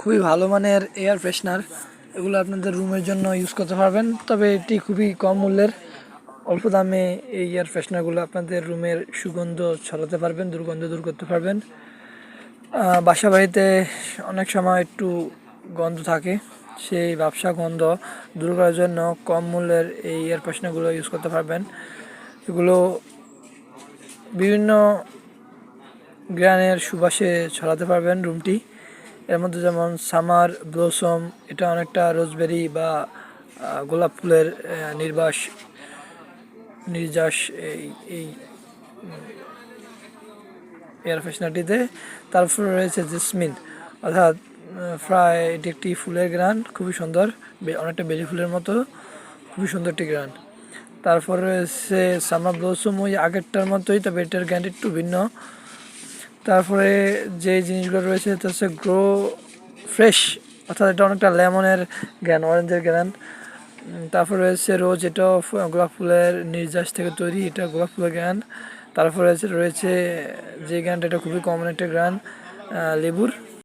খুবই ভালো মানের এয়ার ফ্রেশনার এগুলো আপনাদের রুমের জন্য ইউজ করতে পারবেন। তবে এটি খুবই কম মূল্যের। অল্প দামে এই এয়ার ফ্রেশনারগুলো আপনাদের রুমের সুগন্ধ ছড়াতে পারবেন, দুর্গন্ধ দূর করতে পারবেন। বাসা বাড়িতে অনেক সময় একটু গন্ধ থাকে। সেই ব্যবসা গন্ধ দূর করার জন্য কম মূল্যের এই এয়ার ফ্রেশনারগুলো ইউজ করতে পারবেন। এগুলো বিভিন্ন গ্রানের সুবাসে ছড়াতে পারবেন রুমটি এর মধ্যে যেমন সামার, ব্লসম, এটা অনেকটা রোজবেরি বা গোলাপ ফুলের নির্বাস, নির্যাস, এই এই এয়ার ফ্রেশনারটিতে তারপরে রয়েছে জেসমিন, অর্থাৎ প্রায় এটি একটি ফুলের গ্রান খুবই সুন্দর অনেকটা বেলি ফুলের মতো, খুবই সুন্দর একটি গ্রান তারপর রয়েছে সামার, ব্লসম, ওই আগেরটার মতোই, তবে এটার গ্রান একটু ভিন্ন। তারপরে যে জিনিসগুলো রয়েছে, এটা হচ্ছে গ্রো ফ্রেশ অর্থাৎ এটা অনেকটা লেমনের জ্ঞান অরেঞ্জের জ্ঞান। তারপরে রয়েছে রোজ এটা গোলাপ ফুলের নির্যাস থেকে তৈরি, এটা গোলাপ ফুলের জ্ঞান। তারপরে রয়েছে যে জ্ঞানটা, এটা খুবই কমন একটা গ্রান লেবুর।